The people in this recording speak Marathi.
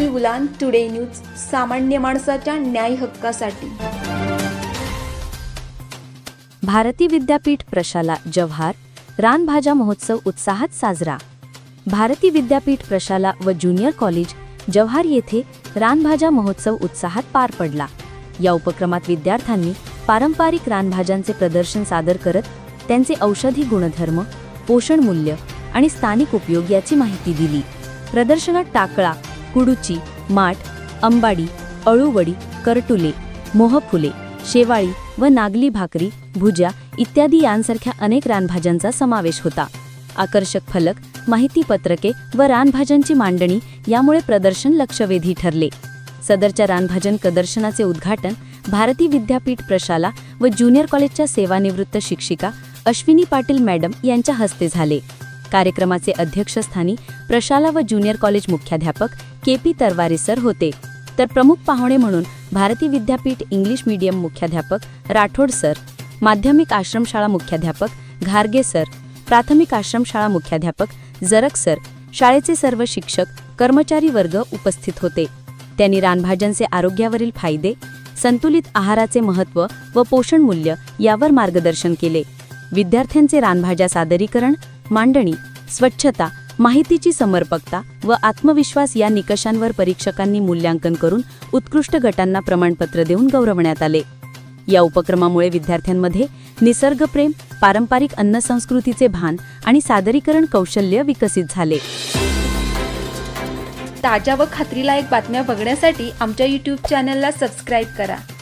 राहुल गुलान टुडे न्यूज सामान्य माणसाच्या न्याय हक्कासाठी. भारती विद्यापीठ प्रशाला जव्हार रानभाजा महोत्सव उत्साहात साजरा. भारती विद्यापीठ प्रशाला व ज्युनियर कॉलेज जव्हार येथे रानभाजा महोत्सव उत्साहात पार पडला. या उपक्रमात विद्यार्थ्यांनी पारंपरिक रानभाज्यांचे प्रदर्शन सादर करत त्यांचे औषधी गुणधर्म पोषण मूल्य आणि स्थानिक उपयोग याची माहिती दिली. प्रदर्शनात टाकळा कुडुची माठ अंबाडी अळूवडी करटुले मोहफुले शेवाळी व नागली भाकरी भुज्या इत्यादी यांसारख्या अनेक रानभाज्यांचा समावेश होता. आकर्षक फलक माहिती पत्रके व रानभाज्यांची मांडणी यामुळे प्रदर्शन लक्षवेधी ठरले. सदरच्या रानभाजन प्रदर्शनाचे उद्घाटन भारती विद्यापीठ प्रशाला व ज्युनियर कॉलेजच्या सेवानिवृत्त शिक्षिका अश्विनी पाटील मॅडम यांच्या हस्ते झाले. कार्यक्रमाचे अध्यक्षस्थानी प्रशाला व ज्युनियर कॉलेज मुख्याध्यापक के पी तरवारे सर होते. तर प्रमुख पाहुणे म्हणून भारती विद्यापीठ इंग्लिश मीडियम मुख्याध्यापक राठोड सर माध्यमिक आश्रमशाळा मुख्याध्यापक घारगे सर प्राथमिक आश्रमशाळा मुख्याध्यापक जरक सर शाळेचे सर्व शिक्षक कर्मचारी वर्ग उपस्थित होते. त्यांनी रानभाज्यांचे आरोग्यावरील फायदे संतुलित आहाराचे महत्त्व व पोषण मूल्य यावर मार्गदर्शन केले. विद्यार्थ्यांचे रानभाज्या सादरीकरण मांडणी स्वच्छता माहितीची समर्पकता व आत्मविश्वास या निकषांवर परीक्षकांनी मूल्यांकन करून उत्कृष्ट गटांना प्रमाणपत्र देऊन गौरवण्यात आले. या उपक्रमामुळे विद्यार्थ्यांमध्ये निसर्गप्रेम पारंपरिक अन्न संस्कृतीचे भान आणि सादरीकरण कौशल्य विकसित झाले. ताज्या व खात्रीलायक बातम्या बघण्यासाठी आमच्या यूट्यूब चॅनलला सबस्क्राईब करा.